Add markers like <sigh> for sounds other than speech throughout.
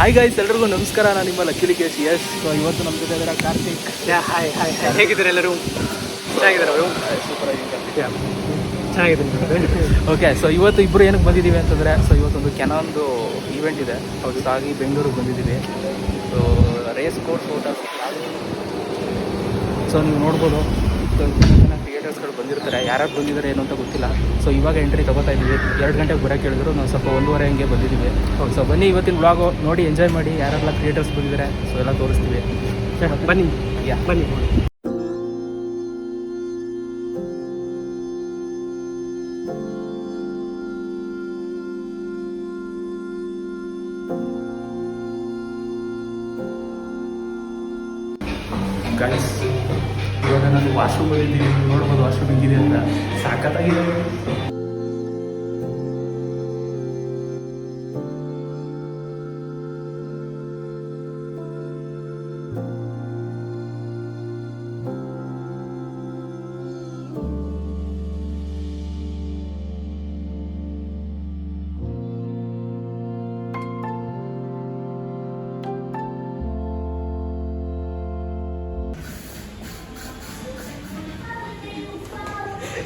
Hi guys ಎಲ್ರಿಗೂ ನಮಸ್ಕಾರ. ನಾನು ನಿಮ್ಮ ಲಕ್ಕಿಲಿ ಕೇಸ್ ಎಸ್ ಸೊ ಇವತ್ತು ನಮ್ಮ ಜೊತೆ ಇದ್ದಾರೆ ಕಾರ್ತಿಕ್. ಹಾಯ್ ಹಾಯ್ ಹಾಯ್ ಹೇಗಿದ್ದಾರೆ ಎಲ್ಲರೂ? ಚೆನ್ನಾಗಿದ್ದಾರೆ ಅವರು? ಸೂಪರ್ ಚೆನ್ನಾಗಿದ್ದೀನಿ. ಓಕೆ ಸೊ ಇವತ್ತು ಇಬ್ಬರು ಏನಕ್ಕೆ ಬಂದಿದ್ದೀವಿ ಅಂತಂದರೆ ಸೊ ಇವತ್ತೊಂದು ಕೆನೊಂದು ಈವೆಂಟ್ ಇದೆ. ಅದಕ್ಕಾಗಿ ಬೆಂಗಳೂರಿಗೆ ಬಂದಿದ್ದೀವಿ. ಸೊ ರೇಸ್ ಕೋರ್ಸ್ ಓಟ ಸೊ ನೀವು ನೋಡ್ಬೋದು. ಸೊ ಜನ ಬಂದಿರ್ತಾರೆ ಯಾರ್ಯಾರು ಬಂದಿದ್ದಾರೆ ಏನು ಅಂತ ಗೊತ್ತಿಲ್ಲ. ಸೊ ಇವಾಗ ಎಂಟ್ರಿ ತಗೋತಾ ಇದ್ದೀವಿ. ಎರಡು ಗಂಟೆಗೆ ಬರೋಕ್ಕೆ ಹೇಳಿದ್ರು. ನಾವು ಸ್ವಲ್ಪ ಒಂದೂವರೆ ಹಂಗೆ ಬಂದಿದ್ದೀವಿ. ಸೊ ಬನ್ನಿ ಇವತ್ತಿನ ಬ್ಲಾಗು ನೋಡಿ ಎಂಜಾಯ್ ಮಾಡಿ. ಯಾರೆಲ್ಲ ಕ್ರಿಯೇಟರ್ಸ್ ಬಂದಿದ್ದಾರೆ ಸೊ ಎಲ್ಲ ತೋರಿಸ್ತೀವಿ. ಬನ್ನಿ. ಯಾ ಬನ್ನಿ. ಗೈಸ್ ಇವಾಗ ನಾನು ವಾಶ್ರೂಮ್ ಇದ್ದೀನಿ. ನೋಡ್ಬೋದು ವಾಶ್ರೂಮ್ ಹಿಂಗಿದೆ ಅಂತ. ಸಾಕತ್ತಾಗಿದೆ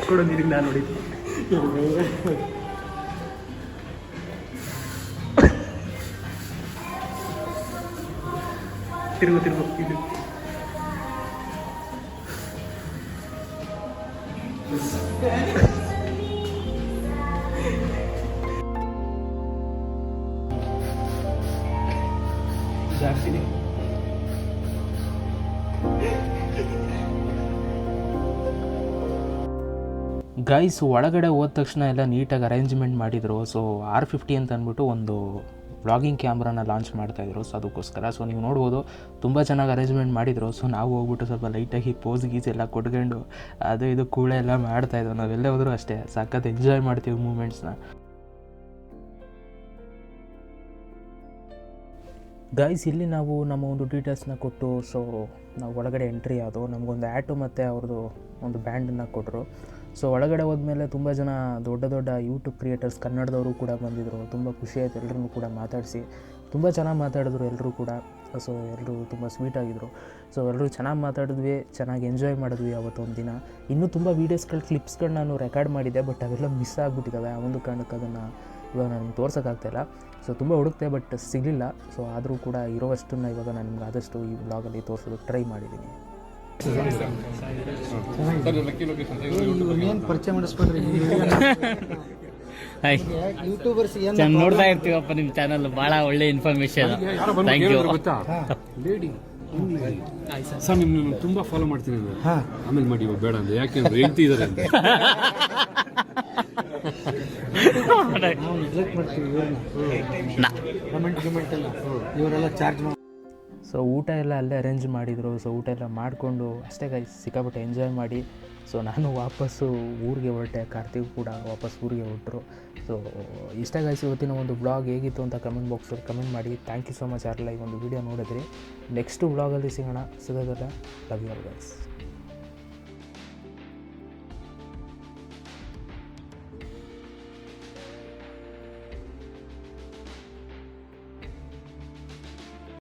ಕೊಡು ನೀರಿಗೆ ನಾನು ನೋಡಿ. ತಿರುಗು ತಿರುಗು ಇದು. ಜಾಸ್ತಿನೇ. ಗೈಸ್ ಒಳಗಡೆ ಹೋದ ತಕ್ಷಣ ಎಲ್ಲ ನೀಟಾಗಿ ಅರೇಂಜ್ಮೆಂಟ್ ಮಾಡಿದರು. ಸೊ ಆರ್ ಫಿಫ್ಟಿ ಅಂತ ಅಂದ್ಬಿಟ್ಟು ಒಂದು ವ್ಲಾಗಿಂಗ್ ಕ್ಯಾಮ್ರಾನ ಲಾಂಚ್ ಮಾಡ್ತಾಯಿದ್ರು ಸೊ ಅದಕ್ಕೋಸ್ಕರ. ಸೊ ನೀವು ನೋಡ್ಬೋದು, ತುಂಬ ಚೆನ್ನಾಗಿ ಅರೇಂಜ್ಮೆಂಟ್ ಮಾಡಿದರು. ಸೊ ನಾವು ಹೋಗ್ಬಿಟ್ಟು ಸ್ವಲ್ಪ ಲೈಟಾಗಿ ಪೋಸ್ ಗೀಸ್ ಎಲ್ಲ ಕೊಟ್ಕೊಂಡು, ಅದು ಇದು ಕೂಳೆ ಎಲ್ಲ ಮಾಡ್ತಾಯಿದ್ರು ನಾವೆಲ್ಲೇ ಹೋದರೂ ಅಷ್ಟೇ. ಸಖತ್ ಎಂಜಾಯ್ ಮಾಡ್ತೀವಿ ಮೂಮೆಂಟ್ಸ್ನ ಗೈಸ್ ಇಲ್ಲಿ ನಾವು ನಮ್ಮ ಒಂದು ಡೀಟೇಲ್ಸ್ನ ಕೊಟ್ಟು ಸೊ ನಾವು ಒಳಗಡೆ ಎಂಟ್ರಿ ಆದವು ನಮಗೊಂದು ಆ್ಯಟು ಮತ್ತು ಅವ್ರದ್ದು ಒಂದು ಬ್ಯಾಂಡನ್ನು ಕೊಟ್ಟರು ಸೊ ಒಳಗಡೆ ಹೋದ್ಮೇಲೆ ತುಂಬ ಜನ ದೊಡ್ಡ ದೊಡ್ಡ ಯೂಟ್ಯೂಬ್ ಕ್ರಿಯೇಟರ್ಸ್ ಕನ್ನಡದವರು ಕೂಡ ಬಂದಿದ್ದರು ತುಂಬ ಖುಷಿ ಆಯಿತು ಎಲ್ಲರೂ ಕೂಡ ಮಾತಾಡಿಸಿ. ತುಂಬ ಚೆನ್ನಾಗಿ ಮಾತಾಡಿದ್ರು ಎಲ್ಲರೂ ಕೂಡ. ಸೊ ಎಲ್ಲರೂ ತುಂಬ ಸ್ವೀಟ್ ಆಗಿದ್ರು. ಸೊ ಎಲ್ಲರೂ ಚೆನ್ನಾಗಿ ಮಾತಾಡಿದ್ವಿ, ಚೆನ್ನಾಗಿ ಎಂಜಾಯ್ ಮಾಡಿದ್ವಿ ಅವತ್ತೊಂದು ದಿನ. ಇನ್ನೂ ತುಂಬ ವೀಡಿಯೋಸ್ಗಳು ಕ್ಲಿಪ್ಸ್ಗಳು ನಾನು ರೆಕಾರ್ಡ್ ಮಾಡಿದ್ದೆ ಬಟ್ ಅವೆಲ್ಲ ಮಿಸ್ ಆಗಿಬಿಟ್ಟಿದ್ದಾವೆ ಆ ಒಂದು ಕಾರಣಕ್ಕೆ ಅದನ್ನು ಇವಾಗ ನಾನು ತೋರ್ಸೋಕ್ಕಾಗ್ತಾಯಿಲ್ಲ ಸೊ ತುಂಬ ಹುಡುಕ್ತೆ ಬಟ್ ಸಿಗಲಿಲ್ಲ. ಸೊ ಆದರೂ ಕೂಡ ಇರೋವಷ್ಟನ್ನು ಇವಾಗ ನಾನು ನಿಮ್ಗೆ ಆದಷ್ಟು ಈ ಬ್ಲಾಗಲ್ಲಿ ತೋರಿಸೋದಕ್ಕೆ ಟ್ರೈ ಮಾಡಿದ್ದೀನಿ ಪರಿಚಯ ಮಾಡಿಸ್ಕೊಡ್ರಿ? ಹಾಯ್ ಯೂಟ್ಯೂಬರ್ಸ್ ಏನು ಚೆನ್ನಾಗಿ ನೋಡ್ತಾ ಇರ್ತೀವಪ್ಪ ನಿಮ್ಮ ಚಾನಲ್ ಭಾಳ ಒಳ್ಳೆ ಇನ್ಫಾರ್ಮೇಶನ್ ಥ್ಯಾಂಕ್ ಯು ಗೊತ್ತಾ? <laughs> ಲೇಡಿ ಸರ್ ನಿಮ್ಮನ್ನು ತುಂಬಾ ಫಾಲೋ ಮಾಡ್ತೀನಿ ಅಂದ್ರೆ. ಆಮೇಲೆ ಮಾಡಿ ಇವಾಗ ಬೇಡ ಅಂದ್ರೆ. ಯಾಕೆಂದ್ರೆ ಹೇಳ್ತಿದ್ದಾರೆ ಅಂತ. ಕಮೆಂಟ್ ಗಿಮೆಂಟ್ ಎಲ್ಲ. ಇವರೆಲ್ಲ ಚಾರ್ಜ್ ಮಾಡಿ ಸೊ ಊಟ ಎಲ್ಲ ಅಲ್ಲೇ ಅರೇಂಜ್ ಮಾಡಿದರು. ಸೊ ಊಟ ಎಲ್ಲ ಮಾಡಿಕೊಂಡು ಅಷ್ಟೇ ಗೈ ಸಿಕ್ಕಾಪಟ್ಟೆ ಎಂಜಾಯ್ ಮಾಡಿ. ಸೊ ನಾನು ವಾಪಸ್ಸು ಊರಿಗೆ ಹೊರಟೆ. ಕಾರ್ತಿಕ್ ಕೂಡ ವಾಪಸ್ ಊರಿಗೆ ಹೊರಟರು. ಸೊ ಇಷ್ಟ ಗೈಸ್ ಇವತ್ತಿನ ಒಂದು ಬ್ಲಾಗ್ ಹೇಗಿತ್ತು ಅಂತ ಕಮೆಂಟ್ ಬಾಕ್ಸಲ್ಲಿ ಕಮೆಂಟ್ ಮಾಡಿ. ಥ್ಯಾಂಕ್ ಯು ಸೊ ಮಚ್ ಯಾರೆಲ್ಲ ಈ ಒಂದು ವಿಡಿಯೋ ನೋಡಿದ್ರಿ. ನೆಕ್ಸ್ಟ್ ಬ್ಲಾಗಲ್ಲಿ ಸಿಗೋಣ. ಸಿಗೋದಲ್ಲ ಲವ್ ಯು ಗೈಸ್